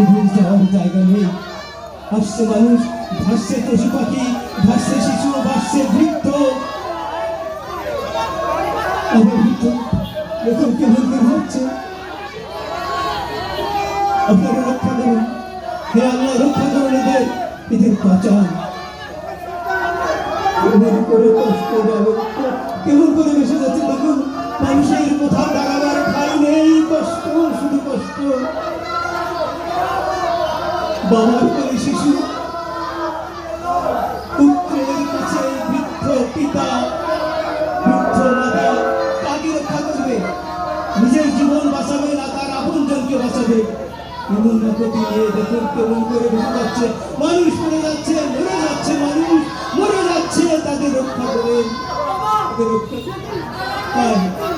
এদের যাওয়ার জায়গা নেই। আসছে মানুষ, ভাসছে পশু পাখি, ভাসছে শিশু, ভাসছে বৃদ্ধ। আমার এখন কেমন হচ্ছে, আপনারা রক্ষা করুন। হে আল্লাহ, রক্ষা করুন এদের এদের বাঁচান করে কষ্ট কেমন মানুষের কোথাও কষ্ট, শুধু কষ্ট। করে শিশু। পুত্রের কাছে বৃদ্ধ পিতা, বৃদ্ধ মাতা কাকে রক্ষা নিজের জীবন বাঁচাবে না, তার আপন বাঁচাবে? দেখুন, কেমন করে যাচ্ছে। মানুষ মরে যাচ্ছে মরে যাচ্ছে মানুষ, মরে যাচ্ছে, তাদের রক্ষা করে তাদের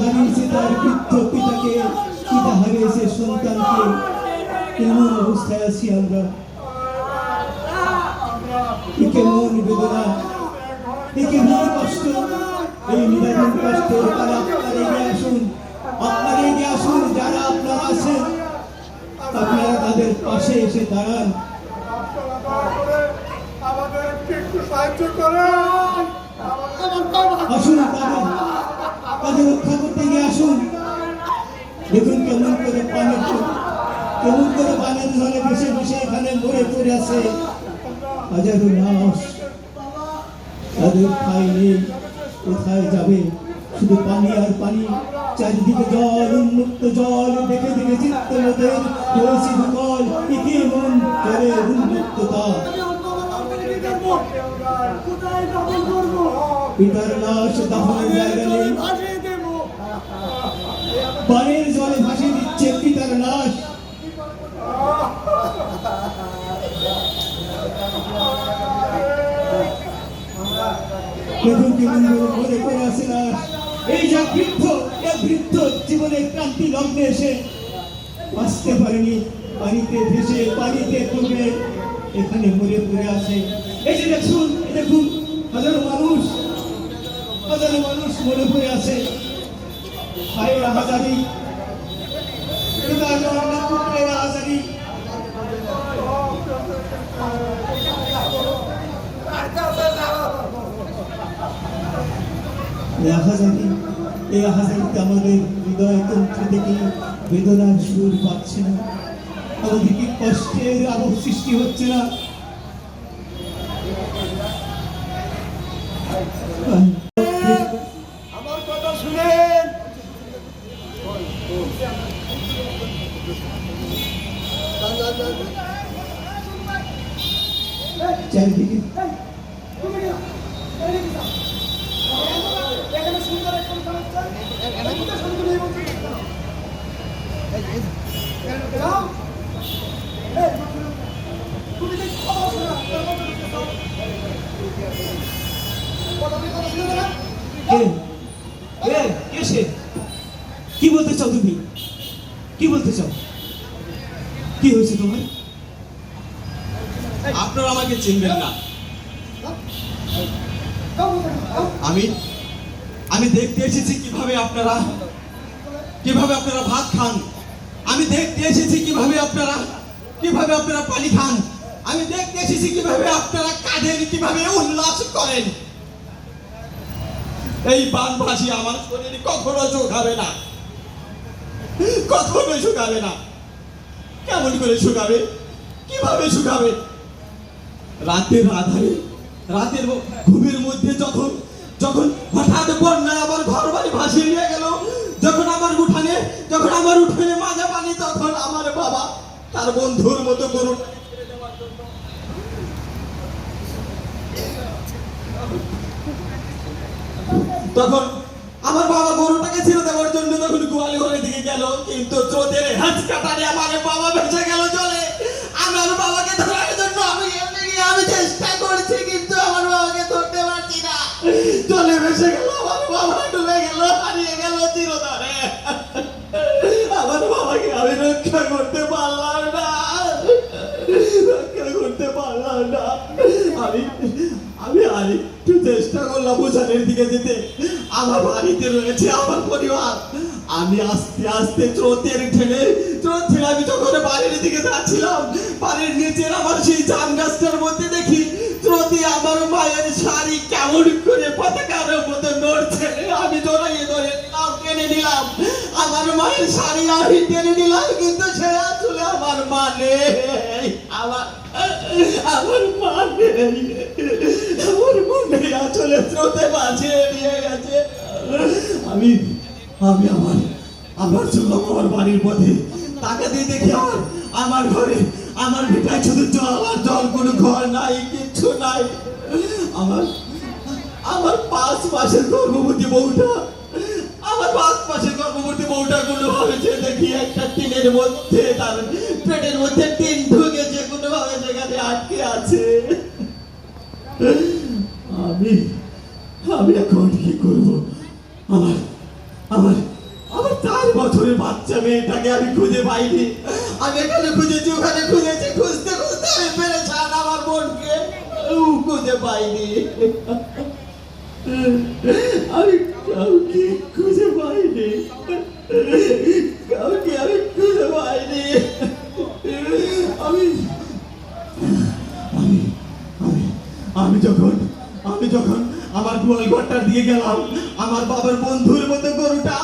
হারিয়েছে তার বৃদ্ধ পিতাকে, পিতা হারিয়েছে সন্তানকে। কেমন অবস্থায় আছি আমরা? আপনারা এগিয়ে আসুন, আপনারা এগিয়ে আসুন, যারা আপনারা আছেন, আপনারা তাদের পাশে এসে দাঁড়ান। কেমন করে পানের জলে বসে বসে এখানে মরে পড়ে আছে। হাজারো লাশ তাদের ঠাই নেই। কোথায় যাবে? শুধু পানি আর পানি। চারিদিকে জল, উন্মুক্ত জল। দেখে দেখে চিত্ত নদের হয়েছে বিকল একে মন জলের উন্মুক্ততা পিতার লাশ দাফনের জায়গা নেই। ভাসিয়ে দেবো পানির জলে ভাসিয়ে দিচ্ছে পিতার লাশ দেখুন কেমন করে মরে পড়ে এই যে বৃদ্ধ এই বৃদ্ধ জীবনের ক্রান্তি লগ্নে এসে বাঁচতে পারেনি। পানিতে ভেসে পানিতে ডুবে এখানে মরে পড়ে আছে এই যে দেখুন দেখুন হাজারো মানুষ হাজারো মানুষ মরে পড়ে আছে জন্মের হাজারি। এই হাজারি এই হাজারিতে আমাদের হৃদয় তন্ত্র থেকে বেদনার সুর পাচ্ছে না। আমাদের কি কষ্টের আলোক সৃষ্টি হচ্ছে না। আমার কথা শুনেন। চারিদিকে এখানে সুন্দর একটা সমস্যা এখানে সুন্দর এই বলছি যাও এই, তুমি কি কথা শোনা কথা বলি, কথা শুনে না কে? বলতে চাও তুমি? কি বলতে চাও? কি হয়েছে তোমার? আপনারা আমাকে চিনবেন না। আমি আমি দেখতে এসেছি কীভাবে আপনারা কীভাবে আপনারা ভাত খান। আমি দেখতে এসেছি কীভাবে আপনারা কীভাবে আপনারা পানি খান। আমি দেখতে এসেছি কীভাবে আপনারা কাঁদেন কীভাবে উল্লাস করেন। এই বানভাসি আমার শরীর কখনো শুকাবে না। কখনো শুকাবে না। কেমন করে শুকাবে? কীভাবে শুকাবে? রাতের আধারে, রাতের ঘুমের মধ্যে যখন যখন হঠাৎ বন্যায় আমার ঘর বাড়ি ভাসিয়ে নিয়ে গেল, যখন আমার উঠানে, যখন আমার উঠোনে মাজা পানি তখন আমার বাবা তার বন্ধুর মতো গরু তখন আমার বাবা গরুটাকে ছেড়ে দেওয়ার জন্য তখন গোয়ালি ঘরের দিকে গেল, কিন্তু চোদের হাত কাটারে আমার বাবা ভেসে গেল চলে আমার বাবাকে ধরার জন্য আমি আমি চেষ্টা করছি, কিন্তু আমার বাবাকে ধরতে পারছি না। চলে ভেসে গেল, আমার বাবা ডুবে গেল, হারিয়ে গেল চিরতরে। আমার বাবাকে আমি রক্ষা করতে পারলাম না। রক্ষা করতে পারলাম না। আমি আমি আর একটু চেষ্টা করলাম উজানের দিকে যেতে। আমার বাড়িতে রয়েছে আমার পরিবার। আমি আস্তে আস্তে স্রোতের ঠেলে স্রোত ঠেলে আমি যখন বাড়ির দিকে যাচ্ছিলাম, বাড়ির নিচের আমার সেই জাম গাছটার মধ্যে দেখি আমার মায়ের শাড়ি কেমন করে পতাকার মতো নড়ছে। আমি জড়াইয়ে ধরে নিলাম, টেনে নিলাম। আমার মায়ের শাড়ি আমি টেনে নিলাম, কিন্তু সে আসলে আমার মা আমার আমার মা আমার মা নেই আসলে স্রোতে গেছে। আমি আমি আমার আমার জন্য আমার বাড়ির পথে টাকা দিয়ে দেখি আমার আমার ঘরে, আমার ভিটায় শুধু জল আর জল, কোনো ঘর নাই, কিচ্ছু নাই। আমার আমার পাঁচ মাসের গর্ভবতী বউটা, আমার পাঁচ মাসের গর্ভবতী বউটা কোনো ভাবে যে দেখি একটা টিনের মধ্যে, তার পেটের মধ্যে টিন ঢুকেছে কোনো ভাবে সেখানে আটকে আছে। আমি আমি এখন কি করব? আমার আমার আমার চার বছরের বাচ্চা মেয়েটাকে আমি খুঁজে পাইনি। আমি এখানে খুঁজেছি, ওখানে খুঁজেছি, খুঁজতে খুঁজতে আমি পেরেছান আমার বোনকে খুঁজে পাইনি। আমি কাউকে খুঁজে পাইনি। কাউকে আমি খুঁজে পাইনি। আমি আমি আমি আমি যখন গোয়াল ঘরটা দিয়ে গেলাম। আমার বাবার বন্ধুর মতো গরুটা।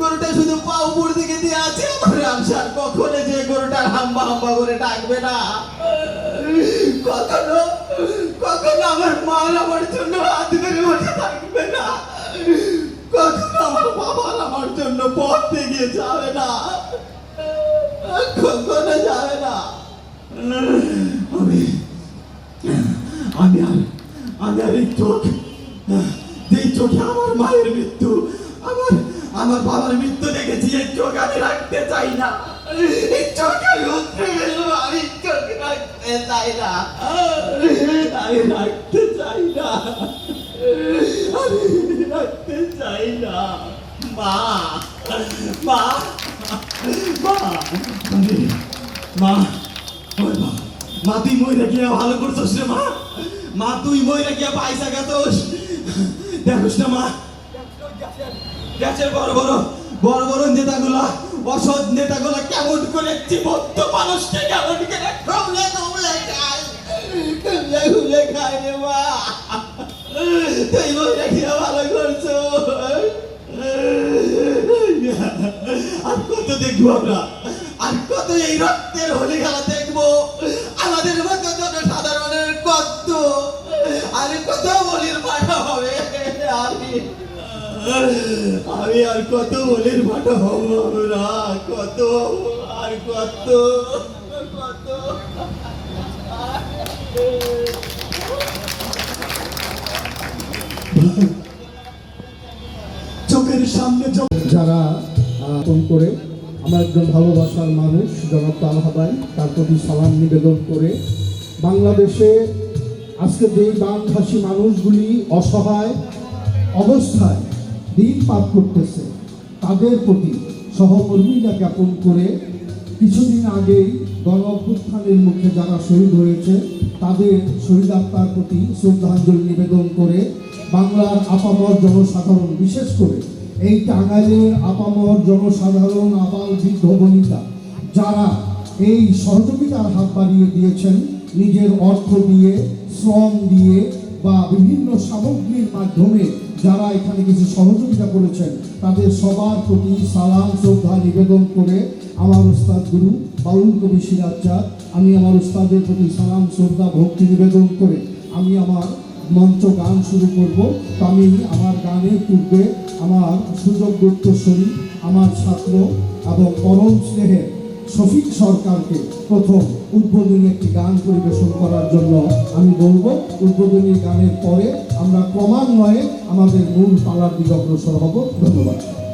গরুটা শুধু পা উপর দিকে দিয়ে আছে। আমার রামসার কখনো যে গরুটা হাম্বা হাম্বা করে ডাকবে না। কখনো কখনো আমার মা আমার জন্য হাত ধরে বসে থাকবে না। কখনো আমার বাবার আমার জন্য পথ এগিয়ে যাবে না কখনো যাবে না আমি আমি আর আমি আর এই চোখ এই চোখে আমার মায়ের মৃত্যু। আমার আমার বাবার মৃত্যু দেখেছি, এই চোখ আমি রাখতে চাই না। চোখ আমি চোখ চাই না। রাখতে চাই না। আমি রাখতে চাই না। মা মা তুই মইরা গিয়া ভালো করছিস মা। মা, তুই মইরা গিয়া পয়সা গেছস দেখোস না মা। গ্যাসের বড় বড় বড় বড় নেতাগুলা, অসৎ নেতাগুলা কেমন করে জীবন্ত মানুষকে কেমন করে কমলে কমলে খায়। কমলে কমলে খায় রে মা। তুই মইরা গিয়া ভালো করছ? আর কত দেখব আমরা? আর কত এই রক্তের হোলি খেলা দেখব? আমি আর কত বলির পাঠা হব আমরা? কত আর কত? কত? চোখের সামনে যারা ফোন করে, আমার একজন ভালোবাসার মানুষ, জনাব তালহাবাই তার প্রতি সালাম নিবেদন করে বাংলাদেশে আজকে যেই বাংলাভাষী মানুষগুলি অসহায় অবস্থায় দিন পার করতেছে। তাদের প্রতি সহকর্মীরা জ্ঞাপন করে, কিছুদিন আগেই গণ অভ্যুত্থানের মুখে যারা শহীদ হয়েছে, তাদের শহীদ আত্মার প্রতি শ্রদ্ধাঞ্জলি নিবেদন করে বাংলার আপামর জনসাধারণ, বিশেষ করে এই টাঙ্গাইলের আপামর জনসাধারণ আবাল বৃদ্ধ বনিতা, যারা এই সহযোগিতার হাত বাড়িয়ে দিয়েছেন, নিজের অর্থ দিয়ে, শ্রম দিয়ে বা বিভিন্ন সামগ্রীর মাধ্যমে যারা এখানে কিছু সহযোগিতা করেছেন, তাদের সবার প্রতি সালাম, শ্রদ্ধা, নিবেদন করে আমার উস্তাদ গুরু বাউল কবি সিরাজ চাঁদ, আমি আমার উস্তাদের প্রতি সালাম, শ্রদ্ধা, ভক্তি নিবেদন করে আমি আমার মঞ্চ গান শুরু করব। তো আমি আমার গানের পূর্বে আমার সুযোগ্য উত্তরস্বরী আমার ছাত্র এবং পরম স্নেহের শফিক সরকারকে প্রথম উদ্বোধনী একটি গান পরিবেশন করার জন্য আমি বলব। উদ্বোধনী গানের পরে আমরা ক্রমান্বয়ে আমাদের মূল পালার দিকে অগ্রসর হব। ধন্যবাদ।